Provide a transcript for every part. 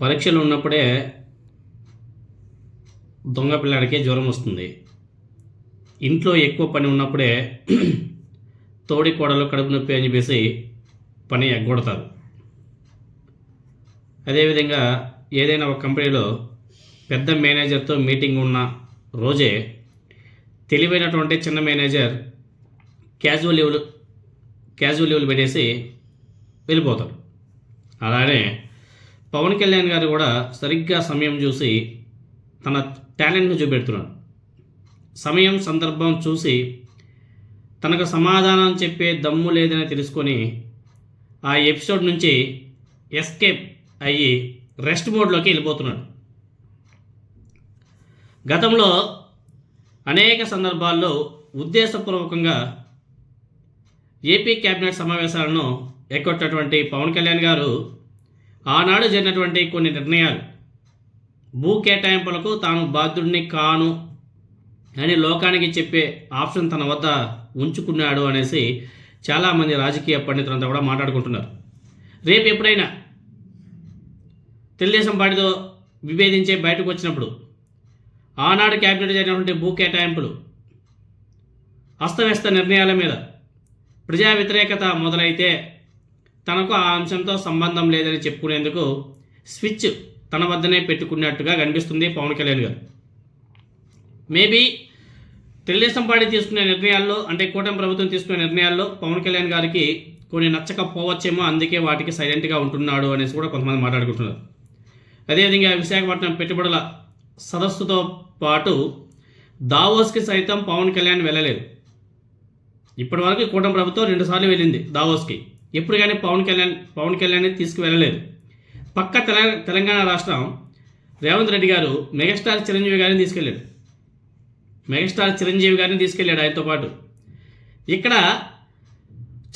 పరీక్షలు ఉన్నప్పుడే దొంగ పిల్లాడికి జ్వరం వస్తుంది. ఇంట్లో ఎక్కువ పని ఉన్నప్పుడే తోడి కోడలు కడుపు నొప్పి అని చెప్పేసి పని ఎగ్గొడతారు. అదేవిధంగా ఏదైనా ఒక కంపెనీలో పెద్ద మేనేజర్తో మీటింగ్ ఉన్న రోజే తెలివైనటువంటి చిన్న మేనేజర్ క్యాజువల్ లీవ్లు క్యాజువల్ లీవ్లు పెట్టేసి వెళ్ళిపోతారు. అలానే పవన్ కళ్యాణ్ గారు కూడా సరిగ్గా సమయం చూసి తన టాలెంట్ను చూపెడుతున్నాడు సమయం సందర్భం చూసి తనకు సమాధానం చెప్పే దమ్ము లేదని తెలుసుకొని ఆ ఎపిసోడ్ నుంచి ఎస్కేప్ అయ్యి రెస్ట్ మోడ్లోకి వెళ్ళిపోతున్నాడు. గతంలో అనేక సందర్భాల్లో ఉద్దేశపూర్వకంగా ఏపీ కేబినెట్ సమావేశాలను ఎక్కొట్టినటువంటి పవన్ కళ్యాణ్ గారు ఆనాడు జరిగినటువంటి కొన్ని నిర్ణయాలు. భూ కేటాయింపులకు తాను బాధ్యుడిని కాను అని లోకానికి చెప్పే ఆప్షన్ తన వద్ద ఉంచుకున్నాడు అనేసి చాలామంది రాజకీయ పండితులంతా కూడా మాట్లాడుకుంటున్నారు. రేపు ఎప్పుడైనా తెలుగుదేశం పార్టీతో విభేదించే బయటకు వచ్చినప్పుడు ఆనాడు క్యాబినెట్ జరిగినటువంటి భూ కేటాయింపులు అస్తవ్యస్త నిర్ణయాల మీద ప్రజా వ్యతిరేకత మొదలైతే తనకు ఆ అంశంతో సంబంధం లేదని చెప్పుకునేందుకు స్విచ్ తన వద్దనే పెట్టుకున్నట్టుగా కనిపిస్తుంది పవన్ కళ్యాణ్ గారు. మేబీ తెలుగుదేశం పార్టీ తీసుకునే నిర్ణయాల్లో అంటే కూటమి ప్రభుత్వం తీసుకునే నిర్ణయాల్లో పవన్ కళ్యాణ్ గారికి కొన్ని నచ్చకపోవచ్చేమో అందుకే వాటికి సైలెంట్గా ఉంటున్నాడు అనేసి కూడా కొంతమంది మాట్లాడుకుంటున్నారు. అదేవిధంగా విశాఖపట్నం పెట్టుబడుల సదస్సుతో పాటు దావోస్కి సైతం పవన్ కళ్యాణ్ వెళ్ళలేదు. ఇప్పటివరకు కూటమి ప్రభుత్వం రెండుసార్లు వెళ్ళింది దావోస్కి. ఎప్పుడు కానీ పవన్ కళ్యాణ్ పవన్ కళ్యాణ్ తీసుకువెళ్ళలేదు. పక్క తెల తెలంగాణ రాష్ట్రం రేవంత్ రెడ్డి గారు మెగాస్టార్ చిరంజీవి గారిని తీసుకెళ్ళాడు. మెగాస్టార్ చిరంజీవి గారిని తీసుకెళ్ళాడు ఆయనతో పాటు. ఇక్కడ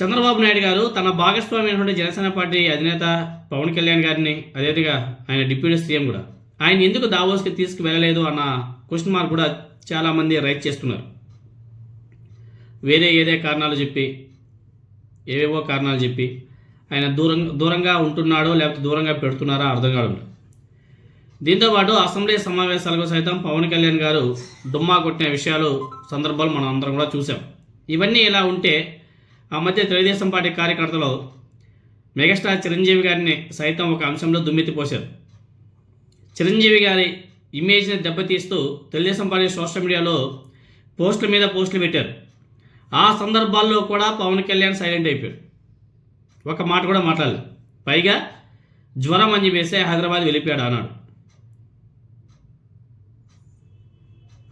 చంద్రబాబు నాయుడు గారు తన భాగస్వామి అయినటువంటి జనసేన పార్టీ అధినేత పవన్ కళ్యాణ్ గారిని అదేవిధంగా ఆయన డిప్యూటీ సీఎం కూడా. ఆయన ఎందుకు దావోస్కి తీసుకువెళ్ళలేదు అన్న క్వశ్చన్ మార్క్ కూడా చాలామంది రైట్ చేస్తున్నారు. వేరే ఏదే కారణాలు చెప్పి ఏవేవో కారణాలు చెప్పి ఆయన దూరం దూరంగా ఉంటున్నాడో లేకపోతే దూరంగా పెడుతున్నారా అర్థం కావడం దీంతోపాటు అసెంబ్లీ సమావేశాలకు సైతం పవన్ కళ్యాణ్ గారు డుమ్మా కొట్టిన విషయాలు సందర్భాలు మనం అందరం కూడా చూసాం ఇవన్నీ ఇలా ఉంటే ఆ మధ్య తెలుగుదేశం పార్టీ కార్యకర్తలు మెగాస్టార్ చిరంజీవి గారిని సైతం ఒక అంశంలో దుమ్మెత్తిపోశారు. చిరంజీవి గారి ఇమేజ్ని దెబ్బతీస్తూ తెలుగుదేశం పార్టీ సోషల్ మీడియాలో పోస్టుల మీద పోస్టులు పెట్టారు. ఆ సందర్భాల్లో కూడా పవన్ కళ్యాణ్ సైలెంట్ అయిపోయాడు. ఒక మాట కూడా మాట్లాడలేదు. పైగా జ్వరం అని చెప్పేసి హైదరాబాద్ వెళ్ళిపోయాడు అన్నాడు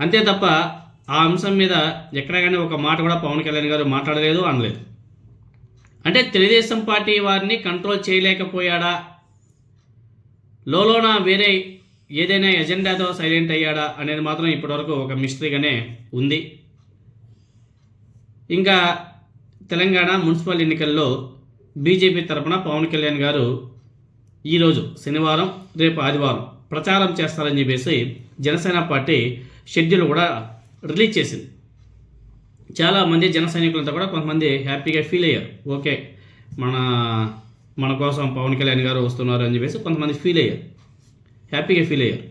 అంతే తప్ప ఆ అంశం మీద ఎక్కడ కానీ ఒక మాట కూడా పవన్ కళ్యాణ్ గారు మాట్లాడలేదు అనలేదు. అంటే తెలుగుదేశం పార్టీ వారిని కంట్రోల్ చేయలేకపోయాడా? లోలోన వేరే ఏదైనా ఎజెండాతో సైలెంట్ అయ్యాడా అనేది మాత్రం ఇప్పటివరకు ఒక మిస్టరీగానే ఉంది. ఇంకా తెలంగాణ మున్సిపల్ ఎన్నికల్లో బీజేపీ తరపున పవన్ కళ్యాణ్ గారు ఈరోజు శనివారం రేపు ఆదివారం ప్రచారం చేస్తారని చెప్పేసి జనసేన పార్టీ షెడ్యూల్ కూడా రిలీజ్ చేసింది. చాలామంది జన సైనికులంతా కూడా కొంతమంది హ్యాపీగా ఫీల్ అయ్యారు. ఓకే మన మన కోసం పవన్ కళ్యాణ్ గారు వస్తున్నారు అని చెప్పేసి కొంతమంది ఫీల్ అయ్యారు. హ్యాపీగా ఫీల్ అయ్యారు.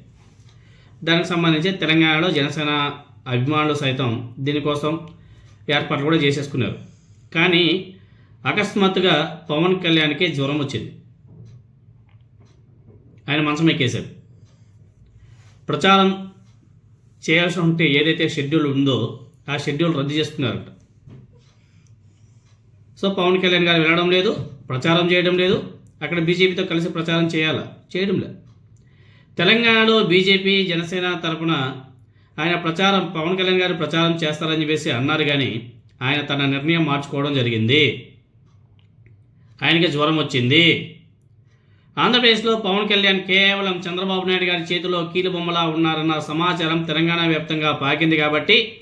దానికి సంబంధించి తెలంగాణలో జనసేన అభిమానులు సైతం దీనికోసం ఏర్పాట్లు కూడా చేసేసుకున్నారు. కానీ అకస్మాత్తుగా పవన్ కళ్యాణ్కి జ్వరం వచ్చింది. ఆయన మంచం ఎక్కేశారు. ప్రచారం చేయాల్సి ఉంటే ఏదైతే షెడ్యూల్ ఉందో ఆ షెడ్యూల్ రద్దు చేసుకున్నారట సో పవన్ కళ్యాణ్ గారు వెళ్ళడం లేదు ప్రచారం చేయడం లేదు అక్కడ బీజేపీతో కలిసి ప్రచారం చేయాలా? చేయడం లేదు తెలంగాణలో బీజేపీ జనసేన తరపున ఆయన ప్రచారం పవన్ కళ్యాణ్ గారు ప్రచారం చేస్తారని చెప్పేసి అన్నారు కానీ ఆయన తన నిర్ణయం మార్చుకోవడం జరిగింది. ఆయనకి జ్వరం వచ్చింది. ఆంధ్రప్రదేశ్లో పవన్ కళ్యాణ్ కేవలం చంద్రబాబు నాయుడు గారి చేతిలో కీలుబొమ్మలా ఉన్నారన్న సమాచారం తెలంగాణ వ్యాప్తంగా పాకింది కాబట్టి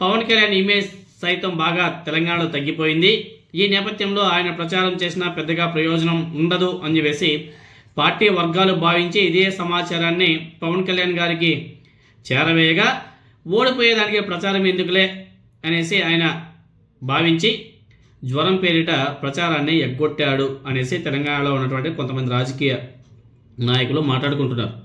పవన్ కళ్యాణ్ ఇమేజ్ సైతం బాగా తెలంగాణలో తగ్గిపోయింది. ఈ నేపథ్యంలో ఆయన ప్రచారం చేసినా పెద్దగా ప్రయోజనం ఉండదు అని చెప్పేసి పార్టీ వర్గాలు భావించి ఇదే సమాచారాన్ని పవన్ కళ్యాణ్ గారికి చేరవేయగా ఓడిపోయేదానికి ప్రచారం ఎందుకులే అనేసి ఆయన భావించి జ్వరం పేరిట ప్రచారాన్ని ఎగ్గొట్టాడు అనేసి తెలంగాణలో ఉన్నటువంటి కొంతమంది రాజకీయ నాయకులు మాట్లాడుకుంటున్నారు.